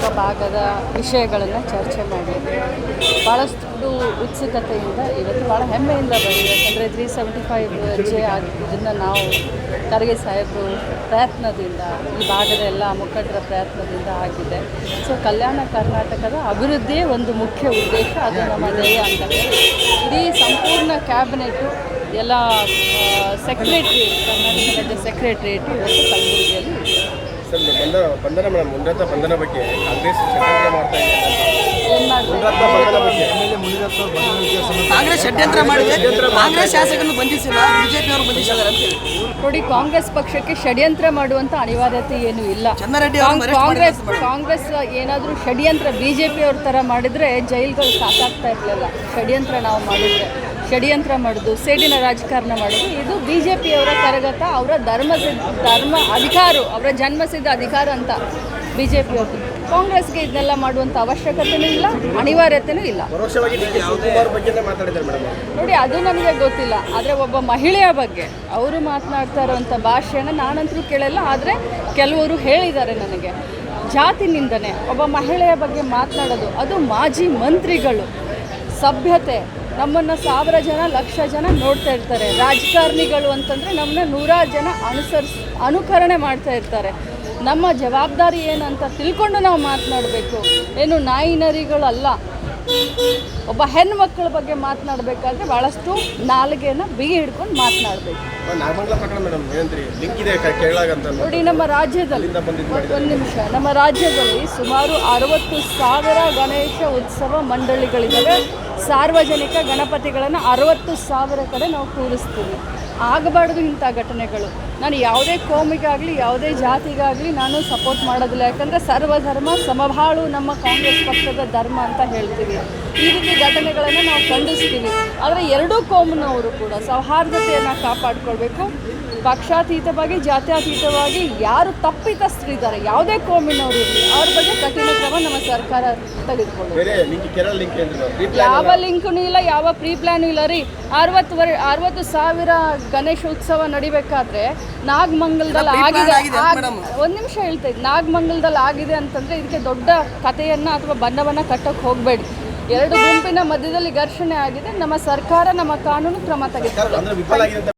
ಕರ್ನಾಟಕ ಭಾಗದ ವಿಷಯಗಳನ್ನು ಚರ್ಚೆ ಮಾಡಿದ್ವಿ. ಭಾಳಷ್ಟು ಉತ್ಸುಕತೆಯಿಂದ ಇವತ್ತು ಭಾಳ ಹೆಮ್ಮೆಯಿಂದ ಬಂದಿದೆ. ಯಾಕಂದರೆ ತ್ರೀ ಸೆವೆಂಟಿ ಫೈವ್ ಜೆ ಇದನ್ನು ನಾವು ಖರ್ಗೆ ಸಾಹೇಬರು ಪ್ರಯತ್ನದಿಂದ, ಈ ಭಾಗದ ಎಲ್ಲ ಮುಖಂಡರ ಪ್ರಯತ್ನದಿಂದ ಆಗಿದೆ. ಸೊ ಕಲ್ಯಾಣ ಕರ್ನಾಟಕದ ಅಭಿವೃದ್ಧಿಯೇ ಒಂದು ಮುಖ್ಯ ಉದ್ದೇಶ. ಅದು ನಮ್ಮ ಧ್ಯೇಯ ಅಂತ ಹೇಳಿ ಇಡೀ ಸಂಪೂರ್ಣ ಕ್ಯಾಬಿನೆಟು ಎಲ್ಲ ಸೆಕ್ರೆಟ್ರಿ ಕರ್ನಾಟಕದ ಸೆಕ್ರೆಟ್ರಿಯೇಟ್ ಇವತ್ತು ಕಲಬುರಗಿಯಲ್ಲಿ ಇದೆ. ಸರ್ ಬಂಧನ ಬಂಧನ ಮೇಡಮ್ ಮುನ್ರತ್ನ ಬಂಧನ ಬಗ್ಗೆ ಕಾಂಗ್ರೆಸ್ ಷಡ್ಯಂತ್ರ ಮಾಡ್ತಾ ಇದೆ. ಮಾಡ್ಬೇಕು? ಬಂಧನ ಬಗ್ಗೆ. ಕಾಂಗ್ರೆಸ್ ಷಡ್ಯಂತ್ರ ಮಾಡಿದೆ ಕಾಂಗ್ರೆಸ್ ಶಾಸಕರನ್ನು ಬಂಧಿಸಿಲ್ಲ ಬಿಜೆಪಿ ಅವರು ಬಂಧಿಸಿದ್ದಾರೆ ಅಂತ ಹೇಳಿ. ನೋಡಿ ಕಾಂಗ್ರೆಸ್ ಪಕ್ಷಕ್ಕೆ ಷಡ್ಯಂತ್ರ ಮಾಡುವಂತ ಅನಿವಾರ್ಯತೆ ಏನು ಇಲ್ಲ. ಕಾಂಗ್ರೆಸ್ ಕಾಂಗ್ರೆಸ್ ಏನಾದರೂ ಷಡ್ಯಂತ್ರ ಬಿಜೆಪಿ ಜೆ ಅವ್ರ ಥರ ಮಾಡಿದ್ರೆ ಜೈಲ್ಗಳು ಸಾಕಾಗ್ತಾ ಇರಲಿಲ್ಲ. ಷಡ್ಯಂತ್ರ ನಾವು ಮಾಡಿದರೆ. ಷಡ್ಯಂತ್ರ ಮಾಡೋದು ಸೇಡಿನ ರಾಜಕಾರಣ ಮಾಡೋದು. ಇದು ಬಿ ಜೆ ಪಿಯವರ ಕರಗತ ಅವರ ಧರ್ಮ ಧರ್ಮ ಅಧಿಕಾರ ಅವರ ಜನ್ಮಸಿದ್ಧ ಅಧಿಕಾರ ಅಂತ ಬಿ ಜೆ ಪಿಯವರು ಕಾಂಗ್ರೆಸ್ಗೆ ಇದನ್ನೆಲ್ಲ ಮಾಡುವಂಥ ಅವಶ್ಯಕತೆನೂ ಇಲ್ಲ ಅನಿವಾರ್ಯತೆನೂ ಇಲ್ಲ. ನೋಡಿ ಅದು ನನಗೆ ಗೊತ್ತಿಲ್ಲ. ಆದರೆ ಒಬ್ಬ ಮಹಿಳೆಯ ಬಗ್ಗೆ ಅವರು ಮಾತನಾಡ್ತಾ ಇರೋವಂಥ ಭಾಷೆಯನ್ನು ನಾನಂತರೂ ಕೇಳಲ್ಲ ಆದರೆ ಕೆಲವರು ಹೇಳಿದ್ದಾರೆ ನನಗೆ. ಜಾತಿ ನಿಂದನೆ ಒಬ್ಬ ಮಹಿಳೆಯ ಬಗ್ಗೆ ಮಾತನಾಡೋದು ಅದು ಮಾಜಿ ಮಂತ್ರಿಗಳು. ಸಭ್ಯತೆ ನಮ್ಮನ್ನು ಸಾವಿರ ಜನ ಲಕ್ಷ ಜನ ನೋಡ್ತಾ ಇರ್ತಾರೆ. ರಾಜಕಾರಣಿಗಳು ಅಂತಂದರೆ ನಮ್ಮನ್ನ ನೂರಾರು ಜನ ಅನುಸರಿಸ್ ಅನುಕರಣೆ ಮಾಡ್ತಾ ಇರ್ತಾರೆ. ನಮ್ಮ ಜವಾಬ್ದಾರಿ ಏನಂತ ತಿಳ್ಕೊಂಡು ನಾವು ಮಾತನಾಡಬೇಕು. ಏನು ನಾಯಿ ನರಿಗಳಲ್ಲ ಒಬ್ಬ ಹೆಣ್ಣು ಮಕ್ಕಳ ಬಗ್ಗೆ ಮಾತನಾಡಬೇಕಾದ್ರೆ ಭಾಳಷ್ಟು ನಾಲಿಗೆನ ಬಿಗಿ ಹಿಡ್ಕೊಂಡು ಮಾತನಾಡಬೇಕು. ನೋಡಿ ನಮ್ಮ ರಾಜ್ಯದಲ್ಲಿ ಒಂದು ನಿಮಿಷ. ನಮ್ಮ ರಾಜ್ಯದಲ್ಲಿ ಸುಮಾರು ಅರವತ್ತು ಸಾವಿರ ಗಣೇಶ ಉತ್ಸವ ಮಂಡಳಿಗಳಿದ್ದಾವೆ. ಸಾರ್ವಜನಿಕ ಗಣಪತಿಗಳನ್ನು ಅರವತ್ತು ಸಾವಿರ ಕಡೆ ನಾವು ಕೂರಿಸ್ತೀವಿ. ಆಗಬಾರ್ದು ಇಂಥ ಘಟನೆಗಳು. ನಾನು ಯಾವುದೇ ಕೋಮಿಗಾಗಲಿ, ಯಾವುದೇ ಜಾತಿಗಾಗಲಿ ನಾನು ಸಪೋರ್ಟ್ ಮಾಡೋದಿಲ್ಲ. ಯಾಕಂದರೆ ಸರ್ವಧರ್ಮ, ಸಮಬಾಳು ನಮ್ಮ ಕಾಂಗ್ರೆಸ್ ಪಕ್ಷದ ಧರ್ಮ ಅಂತ ಹೇಳ್ತೀವಿ. ಈ ರೀತಿ ಘಟನೆಗಳನ್ನು ನಾವು ಖಂಡಿಸ್ತೀವಿ. ಆದರೆ ಎರಡೂ ಕೋಮಿನವರು ಕೂಡ ಸೌಹಾರ್ದತೆಯನ್ನು ಕಾಪಾಡಿಕೊಳ್ಬೇಕು. ಪಕ್ಷಾತೀತವಾಗಿ ಜಾತ್ಯತೀತವಾಗಿ ಯಾರು ತಪ್ಪಿತಸ್ಥರಿದ್ದಾರೆ ಯಾವುದೇ ಕೋಮಿನವರು ಇರಲಿ ಅವ್ರ ಬಗ್ಗೆ ಕಠಿಣ ಕ್ರಮ ನಮ್ಮ ಸರ್ಕಾರ ತೆಗೆದುಕೊಳ್ಳುತ್ತೆ. ಬೇರೆ ಲಿಂಕ್ ಕೇರಳ ಲಿಂಕ್ ಏನ್ರಿ ಯಾವ ಲಿಂಕ್ನೂ ಇಲ್ಲ ಯಾವ ಪ್ರೀ ಪ್ಲ್ಯಾನು ಇಲ್ಲ ರೀ. ಅರವತ್ತು ವರ್ ಅರವತ್ತು ಸಾವಿರ ಗಣೇಶ ಉತ್ಸವ ನಡಿಬೇಕಾದ್ರೆ ನಾಗಮಂಗಲದಲ್ಲಿ ಆಗಿದೆ. ಒಂದು ನಿಮಿಷ ಹೇಳ್ತಾ ಇದ್ದೀನಿ ನಾಗಮಂಗಲದಲ್ಲಿ ಆಗಿದೆ ಅಂತಂದರೆ ಇದಕ್ಕೆ ದೊಡ್ಡ ಕಥೆಯನ್ನು ಅಥವಾ ಬಣ್ಣವನ್ನು ಕಟ್ಟಕ್ಕೆ ಹೋಗಬೇಡಿ. ಎರಡು ಗುಂಪಿನ ಮಧ್ಯದಲ್ಲಿ ಘರ್ಷಣೆ ಆಗಿದೆ. ನಮ್ಮ ಸರ್ಕಾರ ನಮ್ಮ ಕಾನೂನು ಕ್ರಮ ತೆಗೆದುಕೊಳ್ಳುತ್ತೆ